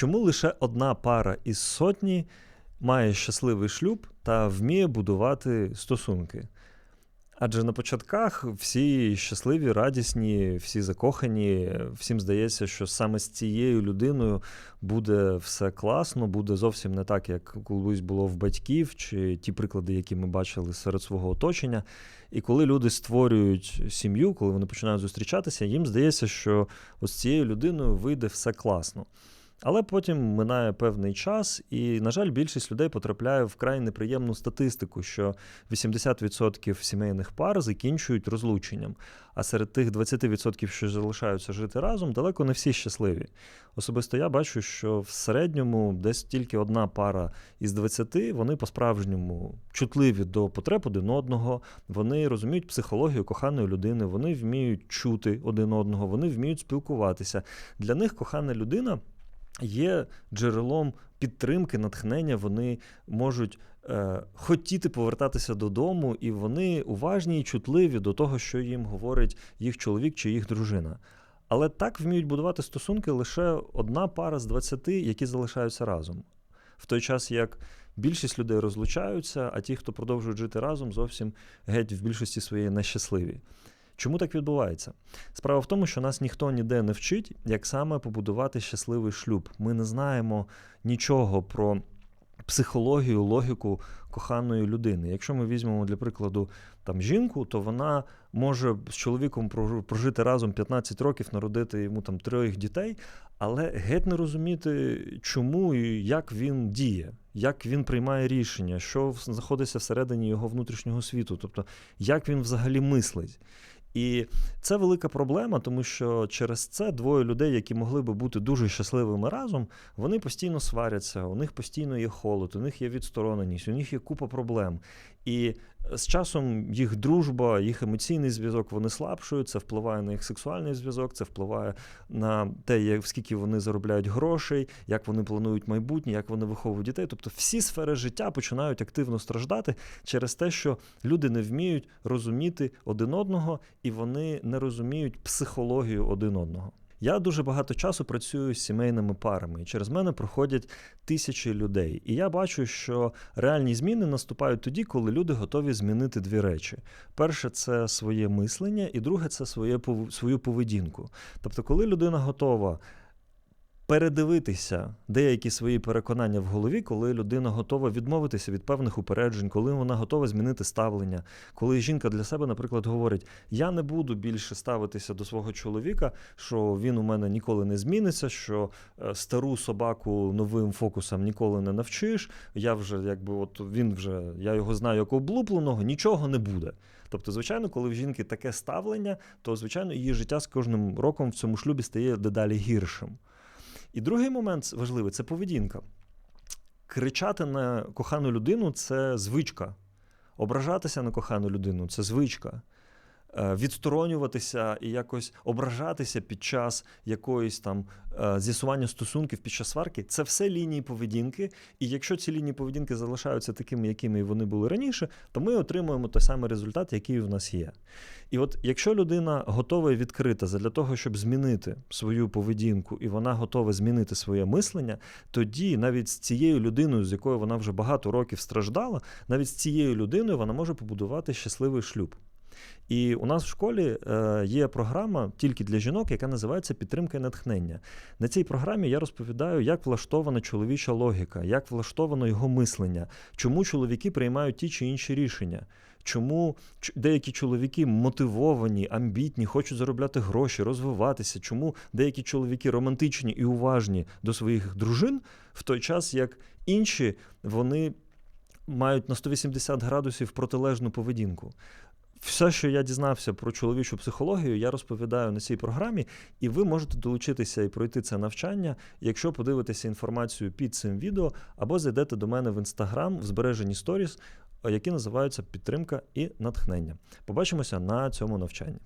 Чому лише одна пара із сотні має щасливий шлюб та вміє будувати стосунки? Адже на початках всі щасливі, радісні, всі закохані, всім здається, що саме з цією людиною буде все класно, буде зовсім не так, як колись було в батьків, чи ті приклади, які ми бачили серед свого оточення. І коли люди створюють сім'ю, коли вони починають зустрічатися, їм здається, що ось з цією людиною вийде все класно. Але потім минає певний час, і, на жаль, більшість людей потрапляє в край неприємну статистику, що 80% сімейних пар закінчують розлученням. А серед тих 20%, що залишаються жити разом, далеко не всі щасливі. Особисто я бачу, що в середньому десь тільки одна пара із 20, вони по-справжньому чутливі до потреб один одного, вони розуміють психологію коханої людини, вони вміють чути один одного, вони вміють спілкуватися. Для них кохана людина є джерелом підтримки, натхнення, вони можуть е, хотіти повертатися додому, і вони уважні і чутливі до того, що їм говорить їх чоловік чи їх дружина. Але так вміють будувати стосунки лише одна пара з 20, які залишаються разом. В той час як більшість людей розлучаються, а ті, хто продовжують жити разом, зовсім геть в більшості своєї нещасливі. Чому так відбувається? Справа в тому, що нас ніхто ніде не вчить, як саме побудувати щасливий шлюб. Ми не знаємо нічого про психологію, логіку коханої людини. Якщо ми візьмемо для прикладу там жінку, то вона може з чоловіком прожити разом 15 років, народити йому там трьох дітей, але геть не розуміти, чому і як він діє, як він приймає рішення, що знаходиться всередині його внутрішнього світу, тобто як він взагалі мислить. І це велика проблема, тому що через це двоє людей, які могли би бути дуже щасливими разом, вони постійно сваряться, у них постійно є холод, у них є відстороненість, у них є купа проблем. І з часом їх дружба, їх емоційний зв'язок вони слабшують, це впливає на їх сексуальний зв'язок, це впливає на те, як скільки вони заробляють грошей, як вони планують майбутнє, як вони виховують дітей. Тобто всі сфери життя починають активно страждати через те, що люди не вміють розуміти один одного і вони не розуміють психологію один одного. Я дуже багато часу працюю з сімейними парами, і через мене проходять тисячі людей. І я бачу, що реальні зміни наступають тоді, коли люди готові змінити дві речі: перше це своє мислення, і друге це своє свою поведінку. Тобто, коли людина готова передивитися деякі свої переконання в голові, коли людина готова відмовитися від певних упереджень, коли вона готова змінити ставлення, коли жінка для себе, наприклад, говорить: Я не буду більше ставитися до свого чоловіка, що він у мене ніколи не зміниться, що е, стару собаку новим фокусом ніколи не навчиш. Я вже якби от він вже я його знаю як облупленого, нічого не буде. Тобто, звичайно, коли в жінки таке ставлення, то звичайно її життя з кожним роком в цьому шлюбі стає дедалі гіршим. І другий момент важливий це поведінка. Кричати на кохану людину це звичка. Ображатися на кохану людину це звичка. Е, відсторонюватися і якось ображатися під час якоїсь там е, з'ясування стосунків під час сварки це все лінії поведінки. І якщо ці лінії поведінки залишаються такими, якими вони були раніше, то ми отримуємо той самий результат, який в нас є. І от якщо людина готова і відкрита для того, щоб змінити свою поведінку, і вона готова змінити своє мислення, тоді навіть з цією людиною, з якою вона вже багато років страждала, навіть з цією людиною вона може побудувати щасливий шлюб. І у нас в школі е, є програма тільки для жінок, яка називається Підтримка і натхнення. На цій програмі я розповідаю, як влаштована чоловіча логіка, як влаштовано його мислення, чому чоловіки приймають ті чи інші рішення. Чому деякі чоловіки мотивовані, амбітні, хочуть заробляти гроші, розвиватися? Чому деякі чоловіки романтичні і уважні до своїх дружин, в той час як інші вони мають на 180 градусів протилежну поведінку? Все, що я дізнався про чоловічу психологію, я розповідаю на цій програмі, і ви можете долучитися і пройти це навчання, якщо подивитеся інформацію під цим відео, або зайдете до мене в інстаграм в збережені сторіс, які називаються підтримка і натхнення. Побачимося на цьому навчанні.